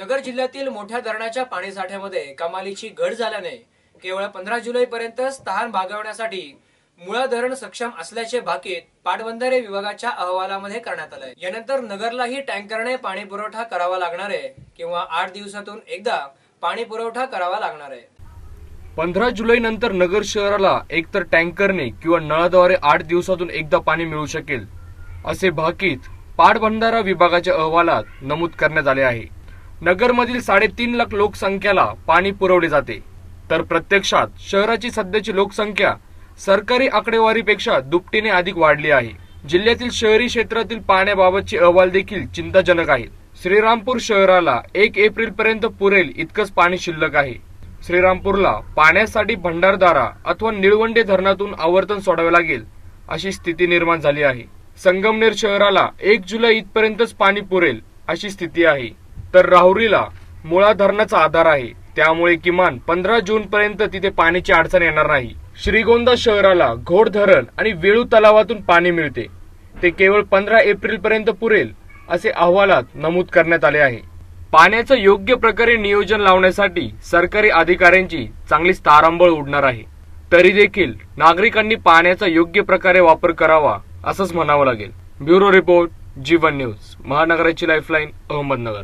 नगर जिल्ह्यातील मोठ्या धरणाच्या पाणीसाठ्यामध्ये कमालीची घट झाल्याने केवळ पंधरा जुलै पर्यंतच तहान भागवण्यासाठी मुळा धरण सक्षम असल्याचे भाकीत पाटबंधारे विभागाच्या अहवालामध्ये करण्यात आलंय. यानंतर नगरलाही टँकरने पाणी पुरवठा करावा लागणार आहे किंवा आठ दिवसातून एकदा पाणी पुरवठा करावा लागणार आहे. पंधरा जुलै नंतर नगर शहराला एकतर टँकरने किंवा नळाद्वारे आठ दिवसातून एकदा पाणी मिळू शकेल असे भाकीत पाटबंधारा विभागाच्या अहवालात नमूद करण्यात आले आहे. नगरमधील साडेतीन लाख लोकसंख्येला पाणी पुरवले जाते. तर प्रत्यक्षात शहराची सध्याची लोकसंख्या सरकारी आकडेवारीपेक्षा दुपटीने अधिक वाढली आहे. जिल्ह्यातील शहरी क्षेत्रातील पाण्याबाबतचे अहवाल देखील चिंताजनक आहेत श्रीरामपूर शहराला एक एप्रिल पर्यंत पुरेल इतकंच पाणी शिल्लक आहे. श्रीरामपूरला पाण्यासाठी भंडारदारा अथवा निळवंडे धरणातून आवर्तन सोडावे लागेल अशी स्थिती निर्माण झाली आहे. संगमनेर शहराला एक जुलै इथपर्यंतच पाणी पुरेल अशी स्थिती आहे. तर राहुरीला मुळा धरणाचा आधार आहे. त्यामुळे किमान पंधरा जून पर्यंत तिथे पाण्याची अडचण येणार नाही. श्रीगोंदा शहराला घोड धरण आणि वेळू तलावातून पाणी मिळते. ते केवळ पंधरा एप्रिल पर्यंत पुरेल असे अहवालात नमूद करण्यात आले आहे. पाण्याचं योग्य प्रकारे नियोजन लावण्यासाठी सरकारी अधिकाऱ्यांची चांगलीच तारांबळ उडणार आहे. तरी देखील नागरिकांनी पाण्याचा योग्य प्रकारे वापर करावा असंच म्हणावं लागेल. ब्युरो रिपोर्ट जीवन न्यूज महानगराची लाईफलाईन अहमदनगर.